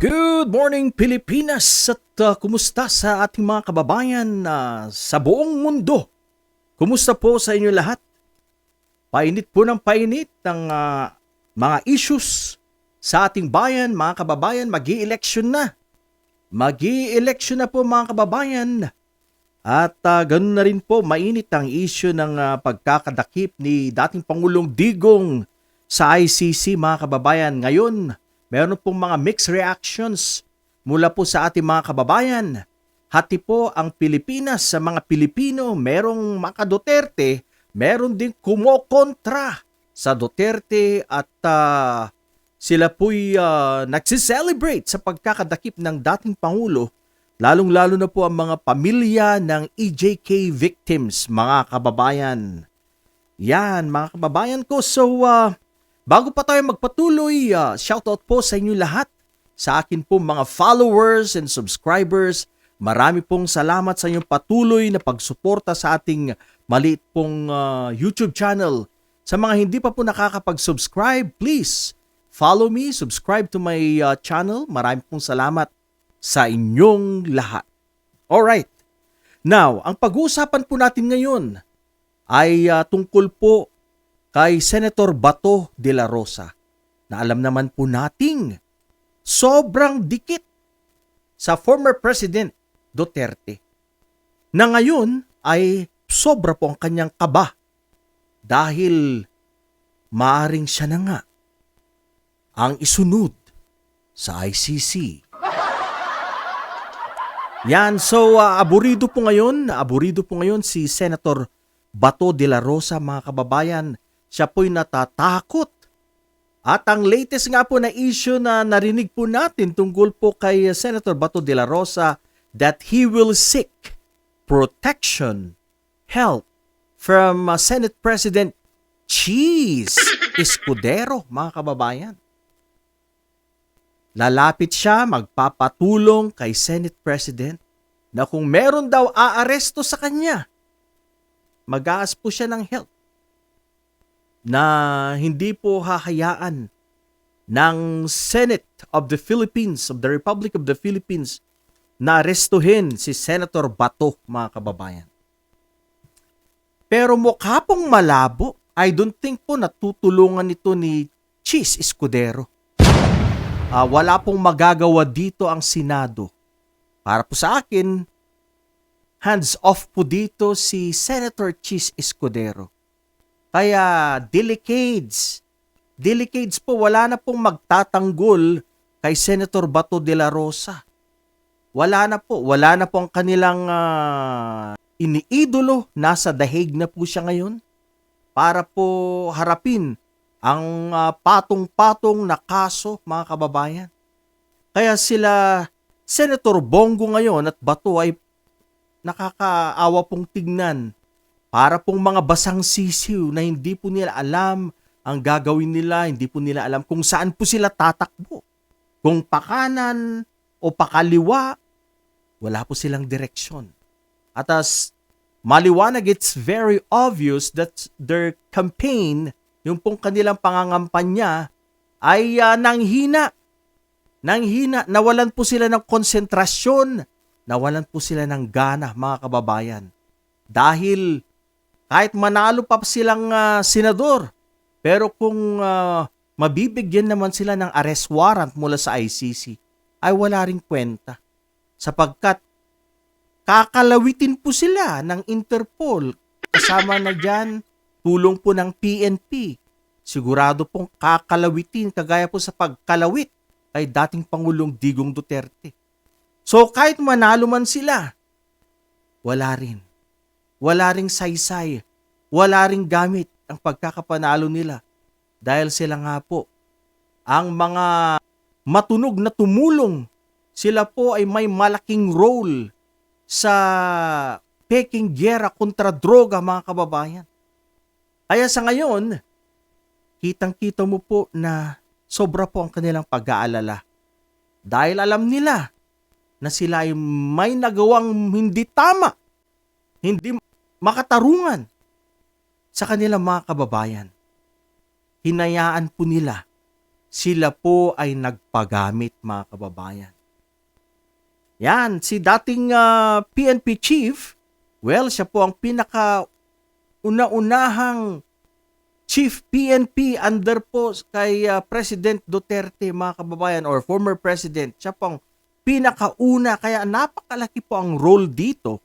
Good morning Pilipinas at uh, kumusta sa ating mga kababayan na sa buong mundo? Kumusta po sa inyo lahat? Painit po ng painit ng uh, mga issues sa ating bayan, mga kababayan, mag election na. mag election na po mga kababayan. At uh, ganun na rin po, mainit ang issue ng uh, pagkakadakip ni dating Pangulong Digong sa ICC mga kababayan. Ngayon, meron pong mga mixed reactions mula po sa ating mga kababayan. Hati po ang Pilipinas sa mga Pilipino, merong mga Duterte, meron din kumokontra sa Duterte at uh, sila po'y uh, nagsiselebrate sa pagkakadakip ng dating Pangulo, lalong-lalo na po ang mga pamilya ng EJK victims, mga kababayan. Yan, mga kababayan ko. So, uh, Bago pa tayo magpatuloy, uh, shoutout po sa inyo lahat. Sa akin po mga followers and subscribers, marami pong salamat sa inyong patuloy na pagsuporta sa ating maliit pong uh, YouTube channel. Sa mga hindi pa po nakakapag-subscribe, please follow me, subscribe to my uh, channel. Marami pong salamat sa inyong lahat. Alright. Now, ang pag-uusapan po natin ngayon ay uh, tungkol po kay Senator Bato de la Rosa na alam naman po nating sobrang dikit sa former President Duterte na ngayon ay sobra po ang kanyang kaba dahil maaring siya na nga ang isunod sa ICC. Yan, so uh, aburido po ngayon, aburido po ngayon si Senator Bato de la Rosa mga kababayan siya po'y natatakot. At ang latest nga po na issue na narinig po natin tungkol po kay Senator Bato de la Rosa that he will seek protection, help from uh, Senate President Cheese Escudero, mga kababayan. Lalapit siya magpapatulong kay Senate President na kung meron daw aaresto sa kanya, mag-aas po siya ng help na hindi po hahayaan ng Senate of the Philippines, of the Republic of the Philippines, na arestuhin si Senator Bato, mga kababayan. Pero mukha pong malabo, I don't think po natutulungan ito ni Cheese Escudero. Uh, wala pong magagawa dito ang Senado. Para po sa akin, hands off po dito si Senator Cheese Escudero kaya decades, decades po wala na pong magtatanggol kay Senator Bato de la Rosa. Wala na po, wala na po ang kanilang uh, iniidolo, nasa dahig na po siya ngayon para po harapin ang uh, patong-patong na kaso mga kababayan. Kaya sila Senator Bongo ngayon at Bato ay nakakaawa pong tignan para pong mga basang sisiw na hindi po nila alam ang gagawin nila, hindi po nila alam kung saan po sila tatakbo. Kung pakanan o pakaliwa, wala po silang direksyon. At as maliwanag, it's very obvious that their campaign, yung pong kanilang pangangampanya, ay uh, nanghina. Nanghina, nawalan po sila ng konsentrasyon, nawalan po sila ng gana, mga kababayan. Dahil kahit manalo pa silang uh, senador. Pero kung uh, mabibigyan naman sila ng arrest warrant mula sa ICC, ay wala ring kwenta. Sapagkat kakalawitin po sila ng Interpol. Kasama na dyan, tulong po ng PNP. Sigurado pong kakalawitin kagaya po sa pagkalawit kay dating Pangulong Digong Duterte. So kahit manalo man sila, wala rin wala ring saysay, wala ring gamit ang pagkakapanalo nila dahil sila nga po ang mga matunog na tumulong. Sila po ay may malaking role sa peking gyera kontra droga mga kababayan. Kaya sa ngayon, kitang-kita mo po na sobra po ang kanilang pag-aalala. Dahil alam nila na sila ay may nagawang hindi tama, hindi makatarungan sa kanilang mga kababayan. Hinayaan po nila sila po ay nagpagamit mga kababayan. Yan, si dating ah, PNP chief, well, siya po ang pinaka una-unahang chief PNP under po kay ah, President Duterte mga kababayan or former president. Siya po ang pinakauna kaya napakalaki po ang role dito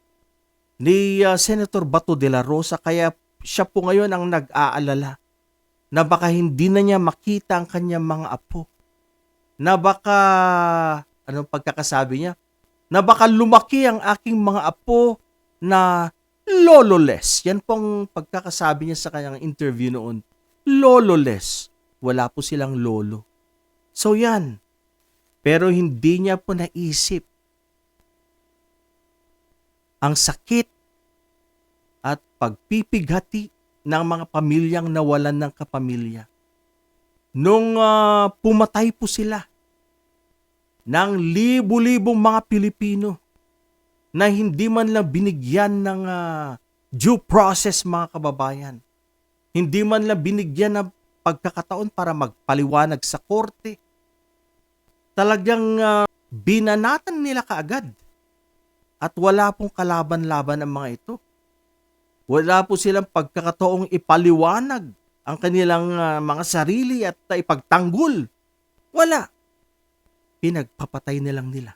ni ah, Senator Bato de la Rosa kaya siya po ngayon ang nag-aalala na baka hindi na niya makita ang kanyang mga apo. Na baka, anong pagkakasabi niya? Na baka lumaki ang aking mga apo na lololess. Yan pong pagkakasabi niya sa kanyang interview noon. Lololess. Wala po silang lolo. So yan. Pero hindi niya po naisip ang sakit at pagpipighati ng mga pamilyang nawalan ng kapamilya. Nung ah, pumatay po sila ng libu-libong mga Pilipino na hindi man lang binigyan ng ah, due process mga kababayan. Hindi man lang binigyan ng pagkakataon para magpaliwanag sa korte. Talagang ah, binanatan nila kaagad. At wala pong kalaban-laban ang mga ito. Wala po silang pagkakataong ipaliwanag ang kanilang ah, mga sarili at ah, ipagtanggol. Wala. Pinagpapatay na lang nila.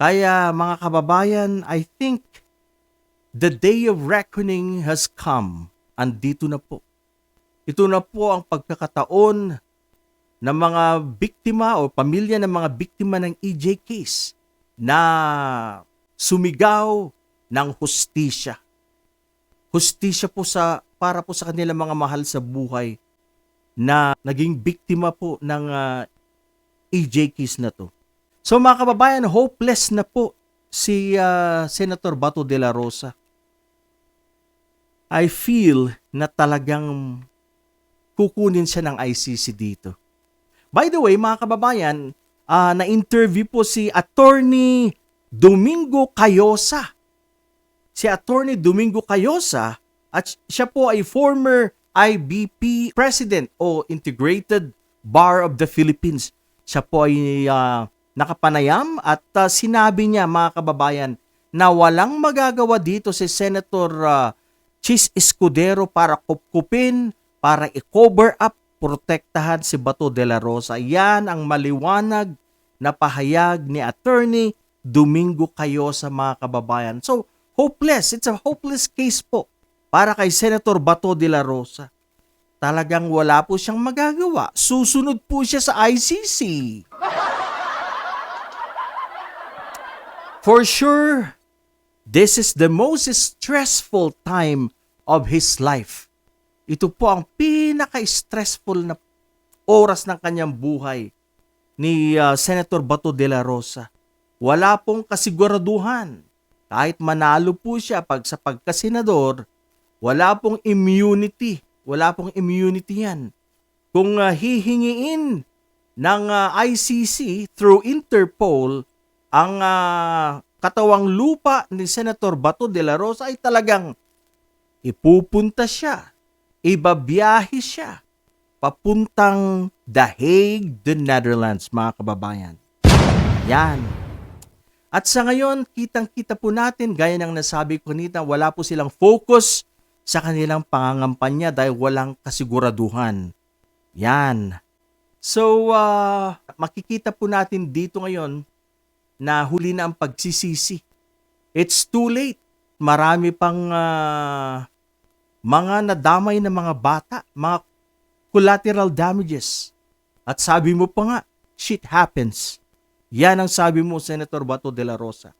Kaya mga kababayan, I think the day of reckoning has come. Andito na po. Ito na po ang pagkakataon ng mga biktima o pamilya ng mga biktima ng EJ case na sumigaw ng hustisya. Hustisya po sa para po sa kanilang mga mahal sa buhay na naging biktima po ng ah, EJ case na to. So mga kababayan, hopeless na po si ah, Senator Bato de la Rosa. I feel na talagang kukunin siya ng ICC dito. By the way, mga kababayan, ah, na-interview po si Attorney Domingo Cayosa. Si Attorney Domingo Cayosa at siya po ay former IBP President o Integrated Bar of the Philippines. Siya po ay ah, nakapanayam at ah, sinabi niya mga kababayan na walang magagawa dito si Senator ah, Chis Escudero para kupkupin, para i-cover up, protektahan si Bato de la Rosa. Yan ang maliwanag na pahayag ni Attorney Domingo Cayosa mga kababayan. So, hopeless. It's a hopeless case po para kay Senator Bato de la Rosa. Talagang wala po siyang magagawa. Susunod po siya sa ICC. For sure, this is the most stressful time of his life. Ito po ang pinaka-stressful na oras ng kanyang buhay ni uh, Senator Bato de la Rosa. Wala pong kasiguraduhan. Kahit manalo po siya pag sa pagkasenador, wala pong immunity. Wala pong immunity yan. Kung uh, hihingiin ng uh, ICC through Interpol ang uh, katawang lupa ni Senator Bato de la Rosa ay talagang ipupunta siya, ibabiyahe siya, papuntang The Hague, the Netherlands, mga kababayan. Yan. At sa ngayon, kitang-kita po natin, gaya ng nasabi ko kanina, wala po silang focus sa kanilang pangangampanya dahil walang kasiguraduhan. Yan. So, uh, makikita po natin dito ngayon na huli na ang pagsisisi. It's too late. Marami pang ah, mga nadamay na mga bata, mga collateral damages. At sabi mo pa nga, shit happens. Yan ang sabi mo, Senator Bato de la Rosa.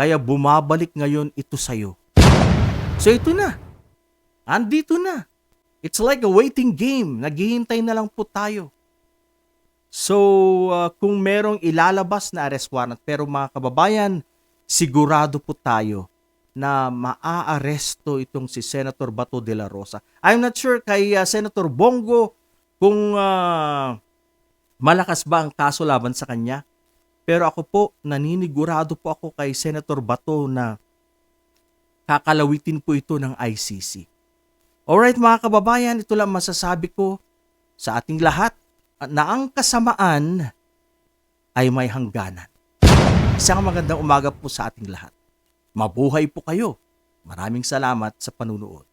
Kaya bumabalik ngayon ito sa'yo. So ito na. Andito na. It's like a waiting game. Naghihintay na lang po tayo. So, uh, kung merong ilalabas na arrest warrant, pero mga kababayan, sigurado po tayo na maaaresto itong si Senator Bato de la Rosa. I'm not sure kay uh, Senator Bongo kung uh, malakas ba ang kaso laban sa kanya. Pero ako po, naninigurado po ako kay Senator Bato na kakalawitin po ito ng ICC. Alright mga kababayan, ito lang masasabi ko sa ating lahat na ang kasamaan ay may hangganan. Isang magandang umaga po sa ating lahat. Mabuhay po kayo. Maraming salamat sa panunood.